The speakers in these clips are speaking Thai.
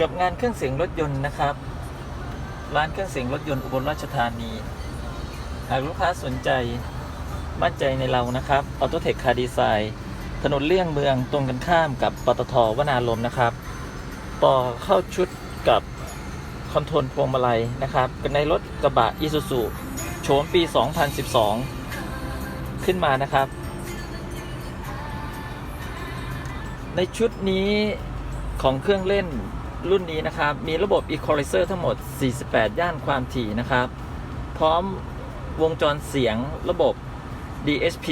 กับงานเครื่องเสียงรถยนต์นะครับ ร้านเครื่องเสียงรถยนต์อุบลราชธานี หากลูกค้าสนใจมั่นใจในเรานะครับออโตเทคคาดีไซน์ถนนเลี่ยงเมืองตรงกันข้ามกับปตทวนารมนะครับ ต่อเข้าชุดกับคอนโทรลพวงมาลัยนะครับในรถกระบะอีซูซูโฉมปี 2012 ขึ้นมานะครับ ในชุดนี้ของเครื่องเล่น รุ่นนี้นะครับ มีระบบ Equalizer ทั้งหมด 48 ย่านความถี่นะครับ พร้อมวงจรเสียงระบบ DSP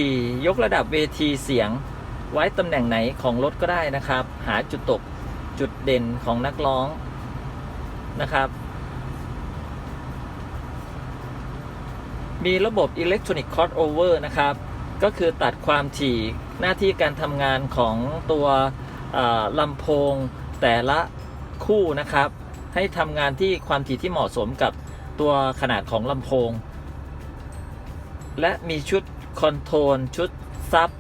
ยกระดับเวทีเสียงไว้ตำแหน่งไหนของรถก็ได้นะครับ หาจุดตกจุดเด่นของนักร้องนะครับ มีระบบ Electronic Crossover นะครับ ก็คือตัดความถี่หน้าที่การทำงานของตัวลำโพงแต่ละ คู่นะครับ ให้ทำงานที่ความถี่ที่เหมาะสมกับตัวขนาดของลำโพง และมีชุดคอนโทรลชุดซับ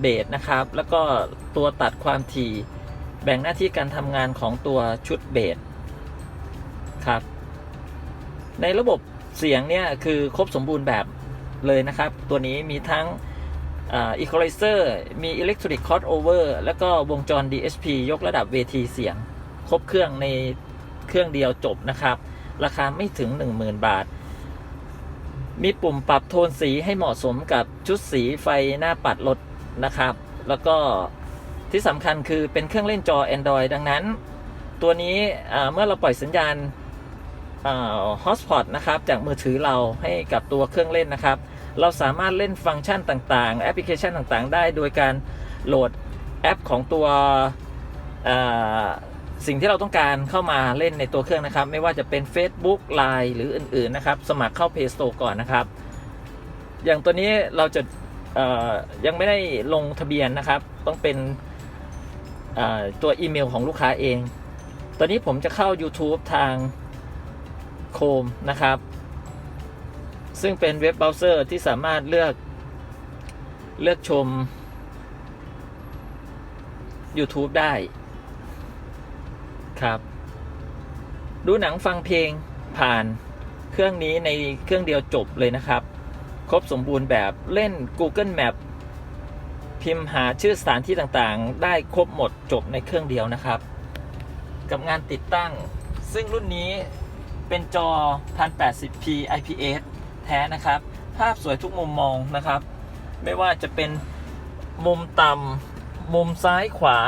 เบสนะครับ แล้วก็ตัวตัดความถี่แบ่งหน้าที่การทำงานของตัวชุดเบสครับ ในระบบเสียงเนี่ยคือครบสมบูรณ์แบบเลยนะครับ ตัวนี้มีทั้งอ่า equalizer มี electronic crossover แล้วก็วงจร DSP ยกระดับเวทีเสียง ครบเครื่องในเครื่องเดียวจบนะครับ ราคาไม่ถึง 10,000 บาท มีปุ่มปรับโทนสีให้เหมาะสมกับชุดสีไฟหน้าปัดรถนะครับ แล้วก็ที่สำคัญคือเป็นเครื่องเล่นจอ Android ดังนั้น ตัวนี้เมื่อเราปล่อยสัญญาณฮอสพอตนะครับจากมือถือเราให้กับตัวเครื่องเล่นนะครับ เราสามารถเล่นฟังก์ชันต่างๆ แอปพลิเคชันต่างๆ ได้โดยการโหลดแอปของตัว สิ่งที่เราต้องการเข้ามาเล่นในตัวเครื่องนะครับ ไม่ว่าจะเป็น Facebook Line หรืออื่น ๆ นะครับ สมัครเข้า Play Store ก่อนนะครับ อย่างตัวนี้เราจะยังไม่ได้ลงทะเบียนนะครับ ต้องเป็นตัวอีเมลของลูกค้าเอง ตอนนี้ผมจะเข้า YouTube ทางโคมนะครับ ซึ่งเป็นเว็บเบราว์เซอร์ที่สามารถเลือกเลือกชม YouTube ได้ ครับ ดูหนังฟังเพลงผ่านเครื่องนี้ในเครื่องเดียวจบเลยนะครับ ครบสมบูรณ์แบบเล่น Google Map พิมพ์หาชื่อสถานที่ต่างๆ ได้ครบหมดจบในเครื่องเดียวนะครับ กับงานติดตั้ง ซึ่งรุ่นนี้เป็นจอ 1080p IPS แท้นะครับ ภาพสวยทุกมุมมองนะครับ ไม่ว่าจะเป็นมุมต่ำมุมซ้ายขวา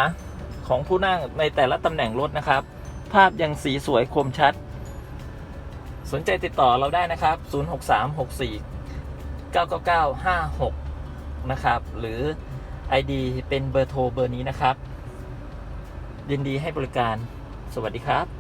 ของผู้นั่งในแต่ละตำแหน่งรถนะครับ ภาพยังสีสวยคมชัด สนใจติดต่อเราได้นะครับ 06364 99956 นะครับ หรือ ID เป็นเบอร์โทรเบอร์นี้นะครับยินดีให้บริการสวัสดีครับ